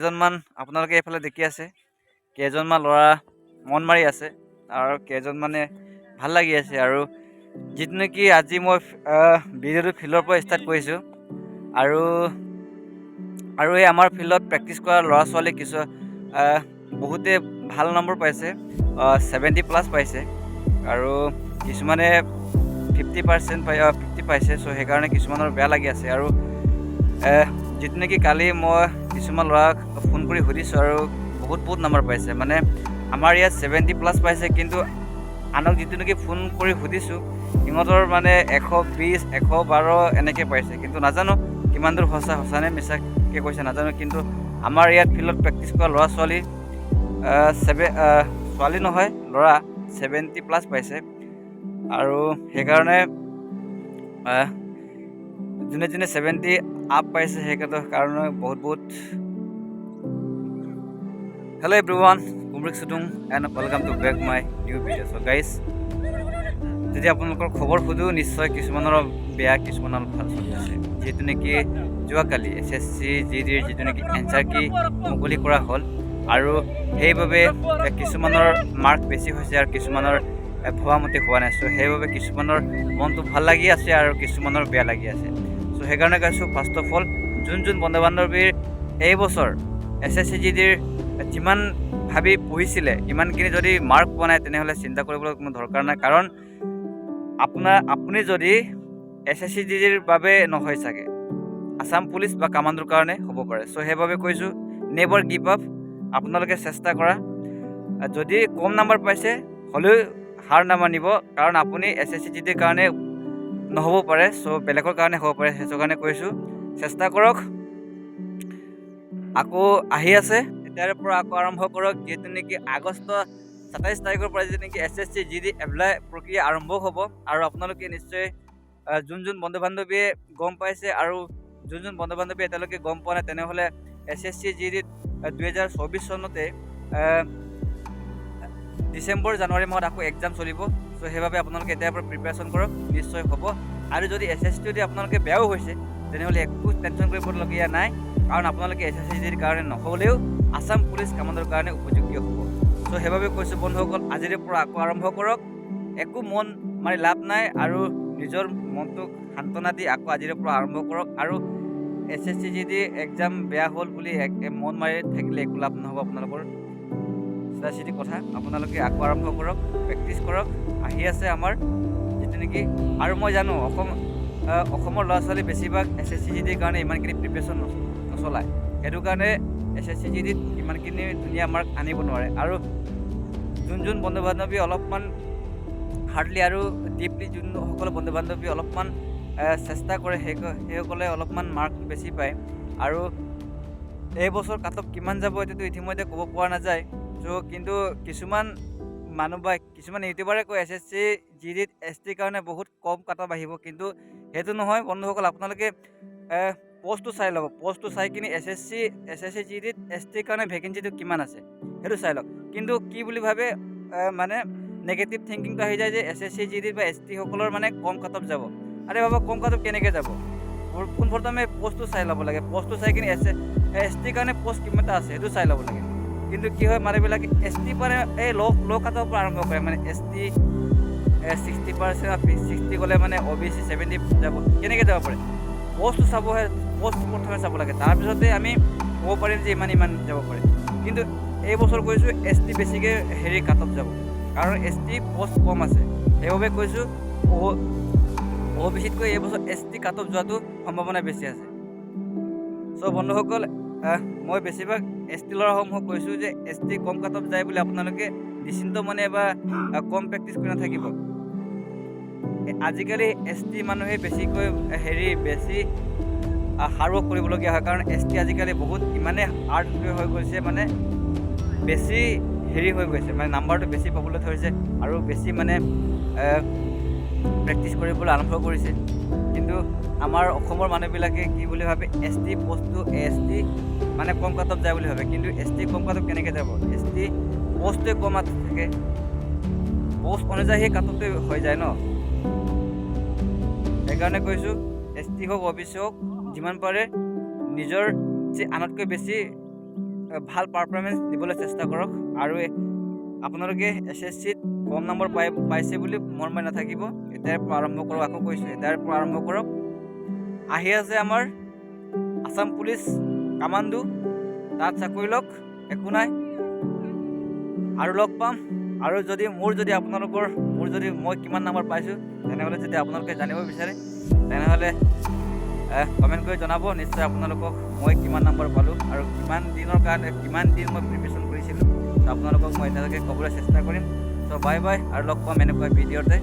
কেইজনমান আপোনালোকে এইফালে দেখি আছে, কেইজনমান ল'ৰা মন মাৰি আছে আৰু কেইজনমানে ভালো লাগি আছে আৰু যিটো নেকি আজি মই ভিডিঅ'টো ফিল্ডৰ পৰা ষ্টাৰ্ট কৰিছোঁ আৰু আৰু এই আমাৰ ফিল্ডত প্ৰেক্টিচ কৰা ল'ৰা ছোৱালী কিছু বহুতে ভালো নম্বৰ পাইছে ছেভেণ্টি প্লাছ পাইছে আৰু কিছুমানে ফিফটি পাৰ্চেণ্ট পাই ফিফটি পাইছে চ' সেইকাৰণে কিছুমানৰ বেয়া লাগি আছে আৰু যিটো নেকি কালি মই কিছুমান ল'ৰাক ফোন কৰি সুধিছোঁ আৰু বহুত বহুত নম্বৰ পাইছে। মানে আমাৰ ইয়াত ছেভেণ্টি প্লাছ পাইছে, কিন্তু আনক যিটো নেকি ফোন কৰি সুধিছোঁ, সিহঁতৰ মানে এশ বিছ এশ বাৰ এনেকৈ পাইছে। কিন্তু নাজানো কিমান দূৰ সঁচা সঁচা নে মিছাকৈ কৈছে নাজানো। কিন্তু আমাৰ ইয়াত ফিল্ডত প্ৰেক্টিচ কৰা ল'ৰা ছোৱালী ছেভে ছোৱালী নহয়, ল'ৰা ছেভেণ্টি প্লাছ পাইছে। আৰু সেইকাৰণে যোনে যোনে ছেভেণ্টি আপ পাইছে, সেইকেইটাৰ কাৰণে বহুত বহুত হেল্ল' এভৰি ওৱান কুমৰিক চুটুং and welcome to back my new video' so' guys যদি আপোনালোকৰ খবৰ সোধোঁ, নিশ্চয় কিছুমানৰ বেয়া, কিছুমানৰ ভালো চলি আছে। যিহেতু নেকি যোৱাকালি এছ এছ চি জি ডিৰ যিটো নেকি এনচাৰ কি মুকলি কৰা হ'ল আৰু সেইবাবে কিছুমানৰ মাৰ্ক বেছি হৈছে আৰু কিছুমানৰ ভবামতে হোৱা নাই। চ' সেইবাবে কিছুমানৰ মনটো ভালো লাগি আছে আৰু কিছুমানৰ বেয়া লাগি আছে। চ' সেইকাৰণে কৈছোঁ ফাৰ্ষ্ট অফ অল যোন যোন বন্ধু বান্ধৱীৰ এই বছৰ এছ এছ চি জি ডিৰ যিমান ভাবি পঢ়িছিলে ইমানখিনি যদি মাৰ্ক পোৱা নাই, তেনেহ'লে চিন্তা কৰিবলৈ কোনো দৰকাৰ নাই। কাৰণ, আপোনাৰ, আপুনি যদি এছ এছ চি জি ডিৰ বাবে নহয় চাগে, আছাম পুলিচ বা কামাণ্ডোৰ কাৰণে হ'ব পাৰে। চ' সেইবাবে কৈছোঁ নেভাৰ গিভ আপ, আপোনালোকে চেষ্টা কৰা। যদি কম নাম্বাৰ পাইছে, হ'লেও হাৰ নামানিব, কাৰণ আপুনি এছ এছ চি জি ডিৰ কাৰণে নহ'ব পাৰে, চ' বেলেগৰ কাৰণে হ'ব পাৰে, সেইটো কাৰণে কৈছোঁ। চেষ্টা কৰক। আকৌ আহি আছে। এতিয়াৰে পৰা আকৌ আৰম্ভ কৰক, যিহেতু নেকি আগষ্ট সাতাইছ তাৰিখৰ পৰা যিটো নেকি S S C G D apply প্ৰক্ৰিয়া আৰম্ভ হ'ব। আৰু আপোনালোকে নিশ্চয় যোন যোন বন্ধু বান্ধৱীয়ে গম পাইছে আৰু যোন যোন বন্ধু বান্ধৱীয়ে এতিয়ালৈকে গম পোৱা নাই, তেনেহ'লে এছ এছ চি জি ডিত দুহেজাৰ চৌবিছ চনতে ডিচেম্বৰ, জানুৱাৰী মাহত আকৌ এক্সাম চলিব। চ' সেইবাবে আপোনালোকে এতিয়াৰ পৰা প্ৰিপেৰেশ্যন কৰক, নিশ্চয় হ'ব। আৰু যদি এছ এছ চি যদি আপোনালোকে বেয়াও হৈছে, তেনেহ'লে একো টেনশ্যন কৰিবলগীয়া নাই। কাৰণ আপোনালোকে এছ এছ চি জিৰ কাৰণে নহ'লেও আছাম পুলিচ কামাণ্ডৰ কাৰণে উপযোগী হ'ব। চ' সেইবাবে কৈছোঁ, বন্ধুসকল, আজিৰে পৰা আকৌ আৰম্ভ কৰক। একো মন মাৰি লাভ নাই আৰু নিজৰ মনটোক সান্তনা দি আকৌ আজিৰে পৰা আৰম্ভ কৰক। আৰু S S C G D exam বেয়া হ'ল বুলি মন মাৰি থাকিলে একো লাভ নহ'ব আপোনালোকৰ। চিধা চিধি কথা, আপোনালোকে আকৌ আৰম্ভ কৰক, প্ৰেক্টিচ কৰক। আহি আছে আমাৰ যিটো নেকি আৰু মই জানো, অসম অসমৰ ল'ৰা ছোৱালী বেছিভাগ এছ এছ চি জি ডিৰ কাৰণে ইমানখিনি প্ৰিপেৰেশ্যন নচলায়। সেইটো কাৰণে এছ এছ চি জি ডিত ইমানখিনি ধুনীয়া মাৰ্ক আনিব নোৱাৰে। আৰু যোন যোন বন্ধু বান্ধৱী অলপমান হাৰ্ডলি আৰু ডিপলি যোনসকল বন্ধু বান্ধৱী অলপমান চেষ্টা কৰে, সেই, সেইসকলে অলপমান মাৰ্ক বেছি পায়। আৰু এই বছৰ কাট কিমান যাব এইটোতো ইতিমধ্যে ক'ব পৰা নাযায়। চ' কিন্তু কিছুমান মানুহ বা কিছুমান ইউটিউবাৰে কয় এছ এছ চি জি ডিত এছ টিৰ কাৰণে বহুত কম কাট অফ আহিব কিন্তু সেইটো নহয়, বন্ধুসকল, আপোনালোকে পষ্টটো চাই ল'ব পষ্টটো চাই কিনে S S C S S C G ডিত এছ টিৰ কাৰণে ভেকেঞ্চিটো কিমান আছে? সেইটো চাই লওক। কিন্তু কি বুলি ভাবে মানে নেগেটিভ থিংকিংটো আহি যায় যে এছ এছ চি জি ডিত বা এছ টিসকলৰ মানে কম কাট অফ যাব। আৰে বাবা, কম কাট কেনেকৈ যাব? পোন- পোনপ্ৰথমে পষ্টটো চাই ল'ব লাগে। পষ্টটো চাই কিনে এছ এছ টিৰ কাৰণে পষ্ট কিমানটা আছে, সেইটো চাই ল'ব লাগে। কিন্তু কি হয়, মানুহবিলাকে এছ টি পাৰে, এই ল' ল' কাটৰ পৰা আৰম্ভ কৰে। মানে S T sixty percent sixty গ'লে মানে অ' বি চি ছেভেণ্টি যাব। কেনেকৈ যাব পাৰে? পষ্টটো চাবহে পষ্ট প্ৰথমে চাব লাগে। তাৰপিছতে আমি ক'ব পাৰিম যে ইমান ইমান যাব পাৰে। কিন্তু এই বছৰ কৈছোঁ এছ টি বেছিকৈ হেৰি কাট অফ যাব। কাৰণ এছ টি পষ্ট কম আছে। সেইবাবে কৈছোঁ অ' বি চিতকৈ এই বছৰ এছ টি কাট অফ যোৱাটো সম্ভাৱনা বেছি আছে। চ' বন্ধুসকল মই বেছিভাগ এছ টি ল'ৰাসমূহক কৈছোঁ যে এছ টি কম কাট অফ যায় বুলি আপোনালোকে নিশ্চিন্ত মনে বা কম প্ৰেক্টিচ কৰি নাথাকিব। আজিকালি এছ টি মানুহে বেছিকৈ হেৰি, বেছি হাৰ্ড ৱৰ্ক কৰিবলগীয়া হয়, কাৰণ এছ টি আজিকালি বহুত ইমানেই হাৰ্ড হৈ গৈছে মানে বেছি হেৰি হৈ গৈছে মানে নাম্বাৰটো বেছি পাবলৈ ধৰিছে আৰু বেছি মানে প্ৰেক্টিচ কৰিবলৈ আৰম্ভ কৰিছে। কিন্তু আমাৰ অসমৰ মানুহবিলাকে কি বুলি ভাবে এছ টি পষ্টটো এছ টি মানে কম কাট অফ যায় বুলি ভাবে। কিন্তু এছ টি কম কাট অফ কেনেকৈ যাব? এছ টি পষ্টটোৱে কম আ- থাকে। পষ্ট অনুযায়ী সেই কাট অফটো হৈ যায় ন? সেইকাৰণে কৈছোঁ এছ টি হওক অ' বি চি হওক যিমান পাৰে নিজৰ যে আনতকৈ বেছি ভালো পাৰফৰ্মেঞ্চ দিবলৈ চেষ্টা কৰক। আৰু আপোনালোকে এছ এছ চিত কম নম্বৰ পাই, পাইছে বুলি মন মাৰি নাথাকিব। এতিয়াৰ পৰা আৰম্ভ কৰক, আকৌ কৈছোঁ, এতিয়াৰ পৰা আৰম্ভ কৰক। আহি আছে আমাৰ আছাম পুলিচ কামাণ্ডো। তাত চাকৰি লওক, একো নাই। আৰু লগ পাম। আৰু যদি, মোৰ যদি আপোনালোকৰ, মোৰ যদি মই কিমান নম্বৰ পাইছোঁ, তেনেহ'লে যদি আপোনালোকে জানিব বিচাৰে, তেনেহ'লে কমেণ্ট কৰি জনাব। নিশ্চয় আপোনালোকক মই কিমান নম্বৰ পালোঁ আৰু কিমান দিনৰ কাৰণে, কিমান দিন মই প্ৰিপেৰেশ্যন কৰিছিলোঁ। তো আপোনালোকক মই এতিয়ালৈকে ক'বলৈ চেষ্টা কৰিম। ত' বাই বাই আৰু লগ পাম এনেকুৱা ভিডিঅ'তে।